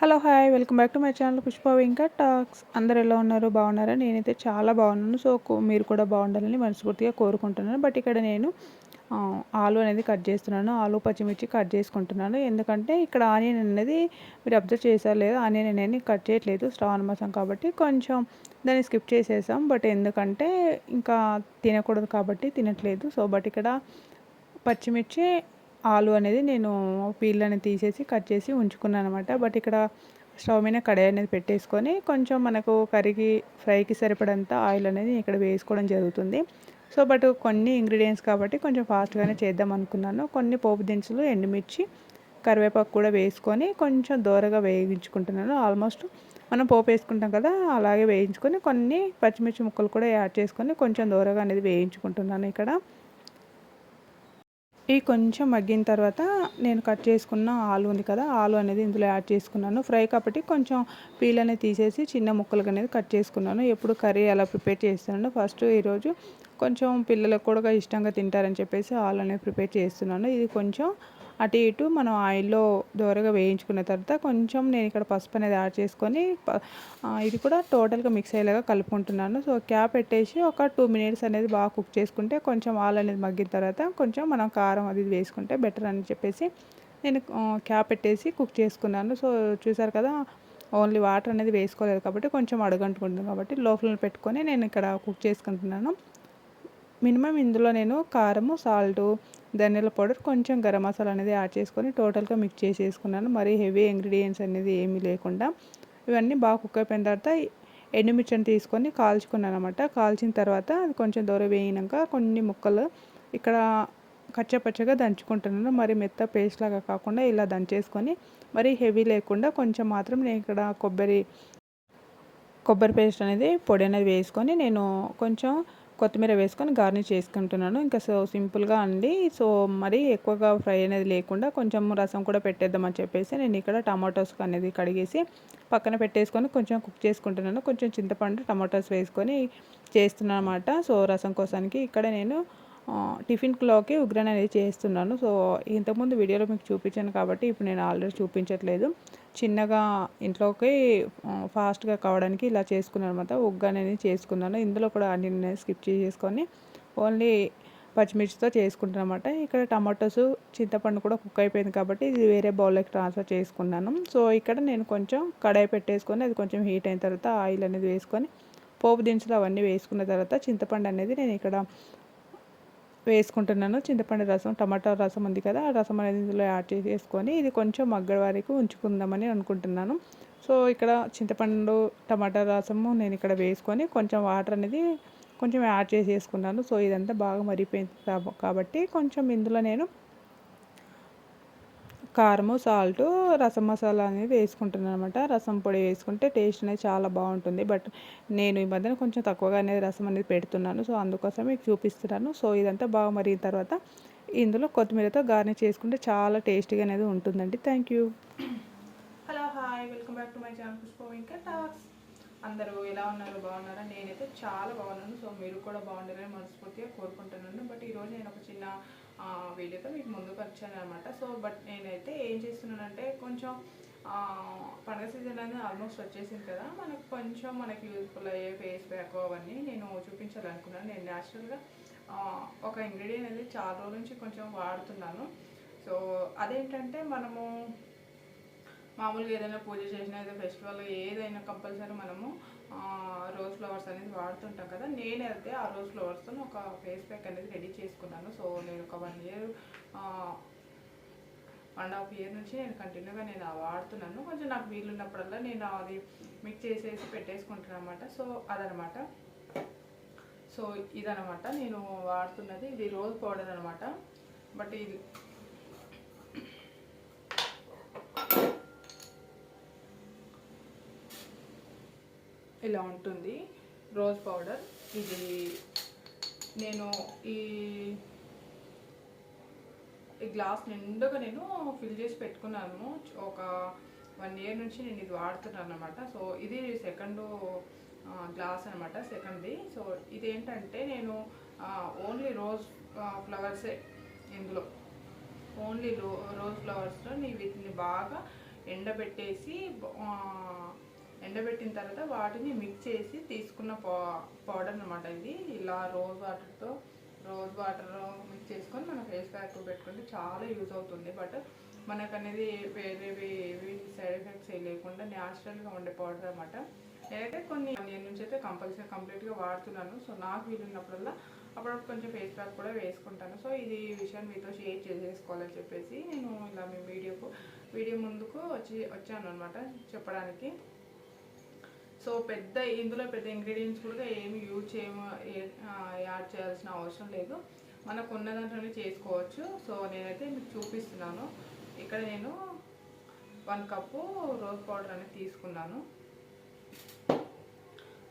Hello hi welcome back to my channel Pushpa ఇంకా talks. అందరు ఎలా ఉన్నారు? బాగున్నారా? నేనైతే చాలా బాగున్నాను. సో మీరు కూడా బాగుండాలని మనస్ఫూర్తిగా కోరుకుంటున్నాను. బట్ ఇక్కడ నేను ఆలు అనేది కట్ చేస్తున్నాను. ఆలు పచ్చిమిర్చి కట్ చేసుకుంటున్నాను. ఎందుకంటే ఇక్కడ ఆనియన్ అనేది మీరు అబ్జర్వ్ చేశారు లేదా ఆనియన్ అనేది కట్ చేయట్లేదు. శ్రావణ మాసం కాబట్టి కొంచెం దాన్ని స్కిప్ చేసేసాం. బట్ ఎందుకంటే ఇంకా తినకూడదు కాబట్టి తినట్లేదు. సో బట్ ఇక్కడ పచ్చిమిర్చి ఆలు అనేది నేను పీల్ అనేది తీసేసి కట్ చేసి ఉంచుకున్నాను అనమాట బట్ ఇక్కడ స్టవ్ మీద కడాయి అనేది పెట్టేసుకొని కొంచెం మనకు కర్రీకి ఫ్రైకి సరిపడంత ఆయిల్ అనేది ఇక్కడ వేసుకోవడం జరుగుతుంది. సో బట్ కొన్ని ఇంగ్రీడియంట్స్ కాబట్టి కొంచెం ఫాస్ట్గానే చేద్దాం అనుకున్నాను. కొన్ని పోపు దినుసులు ఎండుమిర్చి కరివేపాకు కూడా వేసుకొని కొంచెం దూరగా వేయించుకుంటున్నాను. ఆల్మోస్ట్ మనం పోపు వేసుకుంటాం కదా అలాగే వేయించుకొని కొన్ని పచ్చిమిర్చి ముక్కలు కూడా యాడ్ చేసుకొని కొంచెం దూరగా అనేది వేయించుకుంటున్నాను ఇక్కడ. ఇవి కొంచెం మగ్గిన తర్వాత నేను కట్ చేసుకున్న ఆలు ఉంది కదా ఆలు అనేది ఇందులో యాడ్ చేసుకున్నాను. ఫ్రై కాబట్టి కొంచెం పీల్ అనేది తీసేసి చిన్న ముక్కలుగా అనేది కట్ చేసుకున్నాను. ఎప్పుడు కర్రీ ఎలా ప్రిపేర్ చేస్తున్నాను ఫస్ట్ ఈరోజు కొంచెం పిల్లలకు కూడా ఇష్టంగా తింటారని చెప్పేసి ఆలు అనేది ప్రిపేర్ చేస్తున్నాను. ఇది కొంచెం అటు ఇటు మనం ఆయిల్లో దోరగా వేయించుకున్న తర్వాత కొంచెం నేను ఇక్కడ పసుపు అనేది యాడ్ చేసుకొని ఇది కూడా టోటల్గా మిక్స్ అయ్యేలాగా కలుపుకుంటున్నాను. సో క్యాప్ పెట్టేసి ఒక టూ మినిట్స్ అనేది బాగా కుక్ చేసుకుంటే కొంచెం ఆలు అనేది మగ్గిన తర్వాత కొంచెం మనం కారం అది వేసుకుంటే బెటర్ అని చెప్పేసి నేను క్యాప్ పెట్టేసి కుక్ చేసుకున్నాను. సో చూసారు కదా ఓన్లీ వాటర్ అనేది వేసుకోలేదు కాబట్టి కొంచెం అడుగంటుకుంటుంది కాబట్టి లోపల పెట్టుకొని నేను ఇక్కడ కుక్ చేసుకుంటున్నాను. మినిమం ఇందులో నేను కారము సాల్టు ధనియాల పౌడర్ కొంచెం గరం మసాలా అనేది యాడ్ చేసుకొని టోటల్గా మిక్స్ చేసేసుకున్నాను. మరి హెవీ ఇంగ్రీడియంట్స్ అనేది ఏమీ లేకుండా ఇవన్నీ బాగా కుక్ అయిపోయిన తర్వాత ఎండుమిర్చిని తీసుకొని కాల్చుకున్నాను అనమాట కాల్చిన తర్వాత అది కొంచెం దూర వేయినాక కొన్ని ముక్కలు ఇక్కడ కచ్చపచ్చగా దంచుకుంటున్నాను. మరి మెత్త పేస్ట్ లాగా కాకుండా ఇలా దంచేసుకొని మరి హెవీ లేకుండా కొంచెం మాత్రం నేను ఇక్కడ కొబ్బరి కొబ్బరి పేస్ట్ అనేది పొడి అనేది వేసుకొని నేను కొంచెం కొత్తిమీర వేసుకొని గార్నిష్ చేసుకుంటున్నాను. ఇంకా సో సింపుల్గా అండి. సో మరి ఎక్కువగా ఫ్రై అనేది లేకుండా కొంచెం రసం కూడా పెట్టేద్దామని చెప్పేసి నేను ఇక్కడ టమాటోస్ అనేది కడిగేసి పక్కన పెట్టేసుకొని కొంచెం కుక్ చేసుకుంటున్నాను. కొంచెం చింతపండు టమాటోస్ వేసుకొని చేస్తున్నాను అనమాట సో రసం కోసానికి ఇక్కడ నేను టిఫిన్ క్లాక్కి ఉగ్రన్ అనేది చేస్తున్నాను. సో ఇంతకుముందు వీడియోలో మీకు చూపించాను కాబట్టి ఇప్పుడు నేను ఆల్రెడీ చూపించట్లేదు. చిన్నగా ఇంట్లోకి ఫాస్ట్గా కావడానికి ఇలా చేసుకున్నాను అనమాట ఉగ్గు అనేది చేసుకున్నాను. ఇందులో కూడా అన్ని స్కిప్ చేసుకొని ఓన్లీ పచ్చిమిర్చితో చేసుకుంటాను అనమాట ఇక్కడ టమాటోస్ చింతపండు కూడా కుక్ అయిపోయింది కాబట్టి ఇది వేరే బౌల్లోకి ట్రాన్స్ఫర్ చేసుకున్నాను. సో ఇక్కడ నేను కొంచెం కడాయి పెట్టేసుకొని అది కొంచెం హీట్ అయిన తర్వాత ఆయిల్ అనేది వేసుకొని పోపు దినుసులు అవన్నీ వేసుకున్న తర్వాత చింతపండు అనేది నేను ఇక్కడ వేసుకుంటున్నాను. చింతపండు రసం టమాటా రసం ఉంది కదా ఆ రసం అనేది ఇందులో యాడ్ చేసేసుకొని ఇది కొంచెం మగ్గడి వరకు ఉంచుకుందామని అనుకుంటున్నాను. సో ఇక్కడ చింతపండు టమాటా రసము నేను ఇక్కడ వేసుకొని కొంచెం వాటర్ అనేది కొంచెం యాడ్ చేసేసుకున్నాను. సో ఇదంతా బాగా మరిపోయింది కాబట్టి కొంచెం ఇందులో నేను కారము సాల్ట్ రసం మసాలా అనేది వేసుకుంటున్నాను అనమాట రసం పొడి వేసుకుంటే టేస్ట్ అనేది చాలా బాగుంటుంది. బట్ నేను ఈ మధ్యన కొంచెం తక్కువగా అనేది రసం అనేది పెడుతున్నాను. సో అందుకోసం మీకు చూపిస్తున్నాను. సో ఇదంతా బాగా మరిగిన తర్వాత ఇందులో కొత్తిమీరతో గార్నిష్ చేసుకుంటే చాలా టేస్టీగా అనేది ఉంటుందండి. Thank you. Hello hi. Welcome back to my channel ఇంకా టాక్స్. అందరూ ఎలా ఉన్నారు? బాగున్నారా? నేనైతే చాలా బాగున్నాను. సో మీరు కూడా బాగుండాలని మనస్ఫూర్తిగా కోరుకుంటున్నాను. బట్ ఈరోజు నేను ఒక చిన్న వీడియోతో మీకు ముందుకు వచ్చాను అనమాట సో బట్ నేనైతే ఏం చేస్తున్నానంటే కొంచెం పండగ సీజన్ అనేది ఆల్మోస్ట్ వచ్చేసింది కదా మనకు కొంచెం మనకి యూజ్ఫుల్ అయ్యే ఫేస్ ప్యాక్ అవన్నీ నేను చూపించాలనుకున్నాను. నేను న్యాచురల్గా ఒక ఇంగ్రీడియంట్ అనేది చాలా రోజుల నుంచి కొంచెం వాడుతున్నాను. సో అదేంటంటే మనము మామూలుగా ఏదైనా పూజ చేసినా ఏదైనా ఫెస్టివల్ ఏదైనా కంపల్సరీ మనము రోజ్ ఫ్లవర్స్ అనేది వాడుతుంటాం కదా. నేనైతే ఆ రోజ్ ఫ్లవర్స్తో ఒక ఫేస్ ప్యాక్ అనేది రెడీ చేసుకున్నాను. సో నేను ఒక one year one half year నుంచి నేను కంటిన్యూగా నేను వాడుతున్నాను. కొంచెం నాకు వీలున్నప్పుడల్లా నేను అది మిక్స్ చేసేసి పెట్టేసుకుంటాను అనమాట సో అదనమాట సో ఇదనమాట నేను వాడుతున్నది. ఇది రోజ్ పౌడర్ అనమాట బట్ ఇది ఇలా ఉంటుంది. రోజ్ పౌడర్ ఇది నేను ఈ ఈ గ్లాస్ నిండుగా నేను ఫిల్ చేసి పెట్టుకున్నాను. ఒక వన్ ఇయర్ నుంచి నేను ఇది వాడుతున్నాను అనమాట సో ఇది సెకండ్ గ్లాస్ అనమాట సెకండ్ది సో ఇదేంటంటే నేను ఓన్లీ రోజ్ ఫ్లవర్సే ఇందులో. ఓన్లీ రోజ్ ఫ్లవర్స్లో నీ వీటిని బాగా ఎండబెట్టేసి ఎండబెట్టిన తర్వాత వాటిని మిక్స్ చేసి తీసుకున్న పౌడర్ అనమాట ఇది. ఇలా రోజ్ వాటర్తో రోజ్ వాటర్ మిక్స్ చేసుకొని మన ఫేస్ ప్యాక్ పెట్టుకుంటే చాలా యూజ్ అవుతుంది. బట్ మనకు అనేది వేరేవి ఏవి సైడ్ ఎఫెక్ట్స్ ఏ లేకుండా న్యాచురల్గా ఉండే పౌడర్ అనమాట నేనైతే కొన్ని నేను నుంచి అయితే కంపల్సరీ కంప్లీట్గా వాడుతున్నాను. సో నాకు వీలున్నప్పుడల్లా అప్పుడప్పుడు కొంచెం ఫేస్ ప్యాక్ కూడా వేసుకుంటాను. సో ఇది విషయాన్ని మీతో షేర్ చేసేసుకోవాలని చెప్పేసి నేను ఇలా మీ వీడియోకు వీడియో ముందుకు వచ్చి వచ్చాను అనమాట చెప్పడానికి. సో పెద్ద ఇందులో పెద్ద ఇంగ్రీడియంట్స్ కూడా ఏమి యూజ్ చేయము యాడ్ చేయాల్సిన అవసరం లేదు. మనకు ఉన్న దాంట్లోనే చేసుకోవచ్చు. సో నేనైతే మీకు చూపిస్తున్నాను. ఇక్కడ నేను వన్ కప్పు రోజ్ పౌడర్ అనేది తీసుకున్నాను.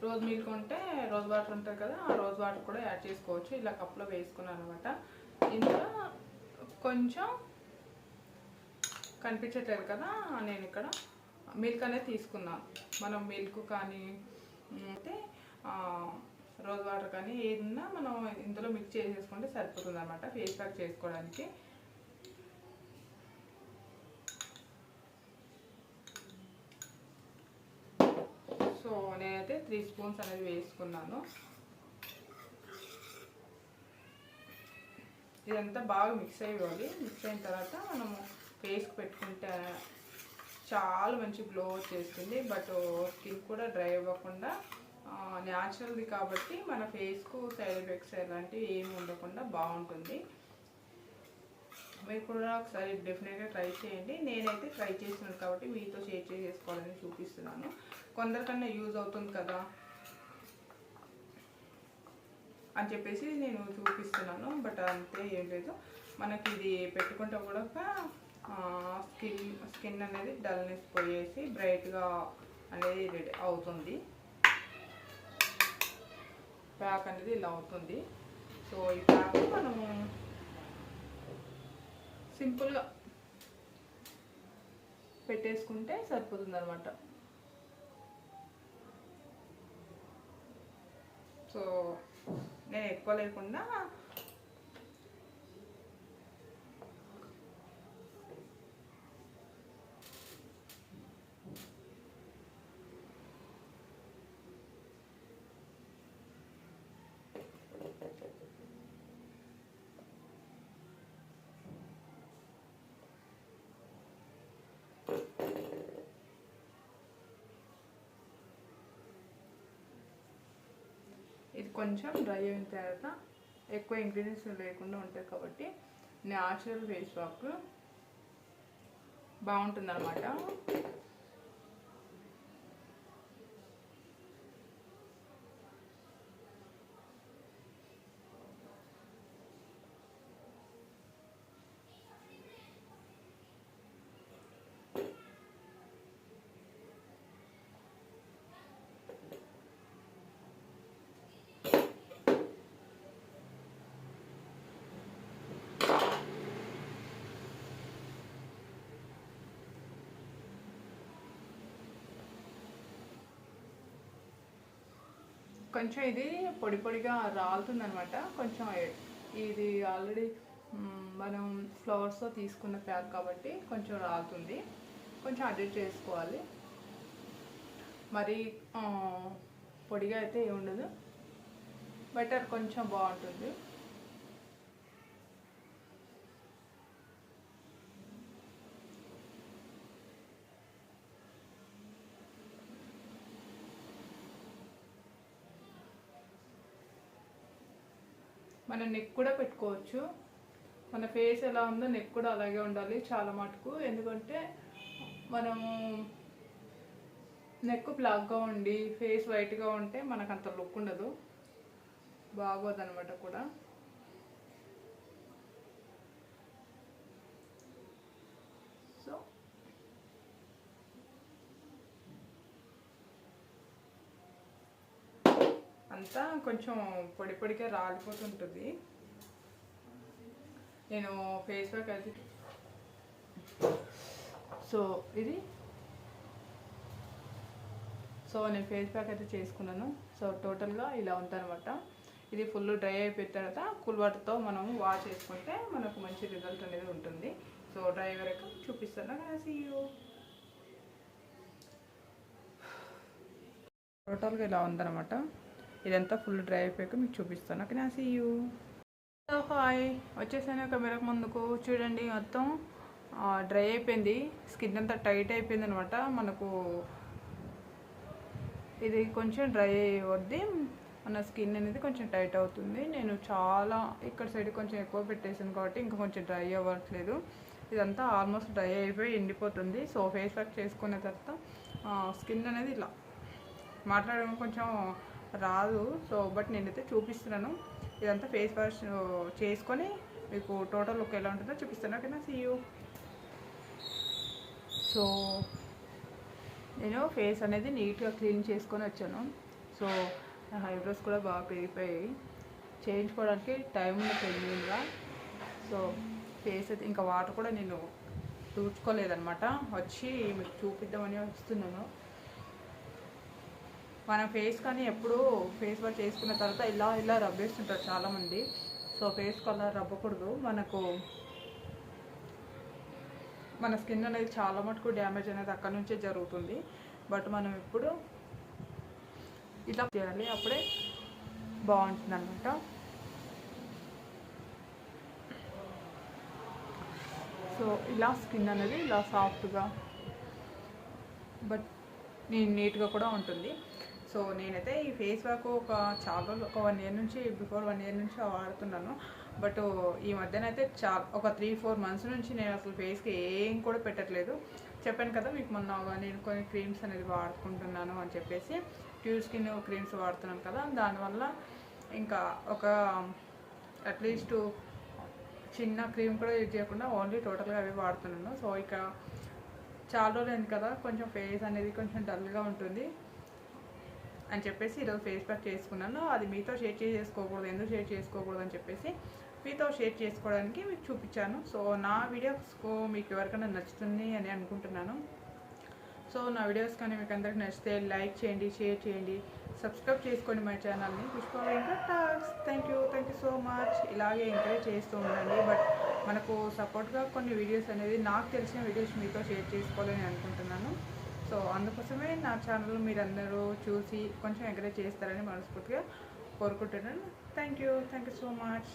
రోజ్ మిల్క్ ఉంటే రోజ్ వాటర్ ఉంటుంది కదా ఆ రోజ్ వాటర్ కూడా యాడ్ చేసుకోవచ్చు. ఇలా కప్లో వేసుకున్నాను అనమాట ఇందులో కొంచెం కనిపించట్లేదు కదా నేను ఇక్కడ మిల్క్ అనేది తీసుకున్నాను మనం మిల్క్ కానీ అయితే రోజ్ వాటర్ కానీ ఏదన్నా మనం ఇందులో మిక్స్ చేసేసుకుంటే సరిపోతుంది అనమాట ఫేస్ ప్యాక్ చేసుకోవడానికి. సో నేనైతే త్రీ స్పూన్స్ అనేది వేసుకున్నాను. ఇదంతా బాగా మిక్స్ అయ్యేవాలి మిక్స్ అయిన తర్వాత మనము ఫేస్కి పెట్టుకుంటే చాలా మంచి గ్లో వచ్చేస్తుంది బట్ స్కిన్ కూడా డ్రై అవ్వకుండా న్యాచురల్ది కాబట్టి మన ఫేస్కు సైడ్ ఎఫెక్ట్స్ అలాంటివి ఏమి ఉండకుండా బాగుంటుంది. మీరు కూడా ఒకసారి డెఫినెట్గా ట్రై చేయండి. నేనైతే ట్రై చేస్తున్నాను కాబట్టి మీతో షేర్ చేసుకోవాలని చూపిస్తున్నాను. కొందరికన్నా యూజ్ అవుతుంది కదా అని చెప్పేసి నేను చూపిస్తున్నాను. బట్ అంతే ఏం లేదు. మనకి ఇది పెట్టుకుంటే కూడా స్కిన్ స్కిన్ అనేది డల్నెస్ పోయేసి బ్రైట్గా అనేది రెడీ అవుతుంది. ప్యాక్ అనేది ఇలా అవుతుంది. సో ఈ ప్యాక్ మనము సింపుల్గా పెట్టేసుకుంటే సరిపోతుంది అనమాట సో నేను ఎక్కువ లేకుండా కొంచెం డ్రై అయిన తర్వాత ఎక్కువ ఇంగ్రీడియంట్స్ లేకుండా ఉంటాయి కాబట్టి న్యాచురల్ ఫేస్ వాక్ బాగుంటుంది కొంచెం ఇది పొడి పొడిగా రాలుతుంది అనమాట కొంచెం ఇది ఆల్రెడీ మనం ఫ్లవర్స్తో తీసుకున్న ప్యాక్ కాబట్టి కొంచెం రాలుతుంది. కొంచెం అడ్జస్ట్ చేసుకోవాలి. మరి పొడిగా అయితే ఏముండదు బెటర్ బటర్ కొంచెం బాగుంటుంది. మన నెక్ కూడా పెట్టుకోవచ్చు. మన ఫేస్ ఎలా ఉందో నెక్ కూడా అలాగే ఉండాలి చాలా మటుకు. ఎందుకంటే మనము నెక్ బ్లాక్గా ఉండి ఫేస్ వైట్గా ఉంటే మనకు అంత లుక్ ఉండదు. బాగోదన్నమాట కూడా. అంతా కొంచెం పొడి పొడిగా రాలిపోతుంటుంది. నేను ఫేస్ ప్యాక్ అది సో ఇది సో నేను ఫేస్ ప్యాక్ అయితే చేసుకున్నాను. సో టోటల్గా ఇలా ఉందనమాట ఇది ఫుల్ డ్రై అయిపోయిన తర్వాత కూల్ వాటర్తో మనం వాష్ చేసుకుంటే మనకు మంచి రిజల్ట్ అనేది ఉంటుంది. సో డ్రై వరకు చూపిస్తాను. సీయూ టోటల్గా ఇలా ఉందన్నమాట. ఇదంతా ఫుల్ డ్రై అయిపోయాక మీకు చూపిస్తాను. ఓకే నా సీ యూ హాయ్ వచ్చేసాను కెమెరాకు ముందుకు. చూడండి మొత్తం డ్రై అయిపోయింది. స్కిన్ అంతా టైట్ అయిపోయింది అనమాట మనకు ఇది కొంచెం డ్రై అయ్యొద్ది. మన స్కిన్ అనేది కొంచెం టైట్ అవుతుంది. నేను చాలా ఇక్కడ సైడ్ కొంచెం ఎక్కువ పెట్టేసాను కాబట్టి ఇంకా కొంచెం డ్రై అవ్వట్లేదు. ఇదంతా ఆల్మోస్ట్ డ్రై అయిపోయి ఎండిపోతుంది. సో ఫేస్ ప్యాక్ చేసుకునే తర్వాత స్కిన్ అనేది ఇలా మాట్లాడడం కొంచెం రాదు. సో బట్ నేనైతే చూపిస్తున్నాను. ఇదంతా ఫేస్ వాష్ చేసుకొని మీకు టోటల్ లుక్ ఎలా ఉంటుందో చూపిస్తాను. ఓకేనా సీ యూ సో నేను ఫేస్ అనేది నీట్గా క్లీన్ చేసుకొని వచ్చాను. సో నా ఐబ్రోస్ కూడా బాగా పెరిగిపోయాయి. చేయించుకోవడానికి టైం పెరిగిందిగా. సో ఫేస్ అయితే ఇంకా వాటర్ కూడా నేను తూడ్చుకోలేదనమాట వచ్చి మీకు చూపిద్దామని వస్తున్నాను. మన ఫేస్ కానీ ఎప్పుడు ఫేస్ వాష్ చేసుకున్న తర్వాత ఇలా ఇలా రబ్బేస్తుంటారు చాలామంది. సో ఫేస్ కలర్ రబ్బకూడదు. మనకు మన స్కిన్ అనేది చాలా మటుకు డ్యామేజ్ అనేది అక్కడ నుంచే జరుగుతుంది. బట్ మనం ఇప్పుడు ఇలా చేయాలి. అప్పుడే బాగుంటుంది అనమాట సో ఇలా స్కిన్ అనేది ఇలా సాఫ్ట్గా బట్ నీట్గా కూడా ఉంటుంది. సో నేనైతే ఈ ఫేస్ వాక్ ఒక చాలా రోజులు ఒక వన్ ఇయర్ నుంచి బిఫోర్ వన్ ఇయర్ నుంచి వాడుతున్నాను. బట్ ఈ మధ్యనైతే చా ఒక త్రీ ఫోర్ మంత్స్ నుంచి నేను అసలు ఫేస్కి ఏం కూడా పెట్టట్లేదు. చెప్పాను కదా మీకు మొన్న నేను కొన్ని క్రీమ్స్ అనేది వాడుకుంటున్నాను అని చెప్పేసి ట్యూబ్ స్కిన్ క్రీమ్స్ వాడుతున్నాను కదా దానివల్ల ఇంకా ఒక అట్లీస్ట్ చిన్న క్రీమ్ కూడా యూజ్ చేయకుండా ఓన్లీ టోటల్గా అవి వాడుతున్నాను. సో ఇక చాలా రోజులు కదా కొంచెం ఫేస్ అనేది కొంచెం డల్గా ఉంటుంది. అని చెప్పేసి ఈరోజు ఫేస్ ప్యాక్ చేసుకున్నాను అది మీతో షేర్ చేసుకోకూడదు. ఎందుకు షేర్ చేసుకోకూడదు? అని చెప్పేసి మీతో షేర్ చేసుకోవడానికి మీకు చూపించాను. సో నా వీడియోస్ మీకు ఎవరికైనా నచ్చుతుంది అని అనుకుంటున్నాను. సో నా వీడియోస్ కానీ మీకు అందరికి నచ్చితే లైక్ చేయండి షేర్ చేయండి సబ్స్క్రైబ్ చేసుకోండి మా ఛానల్ని Pushpa talks thank you thank you so much ఇలాగే ఎంకరేజ్ చేస్తూ ఉండండి. బట్ మనకు సపోర్ట్గా కొన్ని వీడియోస్ అనేది నాకు తెలిసిన వీడియోస్ మీతో షేర్ చేసుకోవాలని అనుకుంటున్నాను. సో అందుకోసమే నా ఛానల్ మీరందరూ చూసి కొంచెం ఎంకరేజ్ చేస్తారని మనస్ఫూర్తిగా కోరుకుంటున్నాను. Thank you thank you so much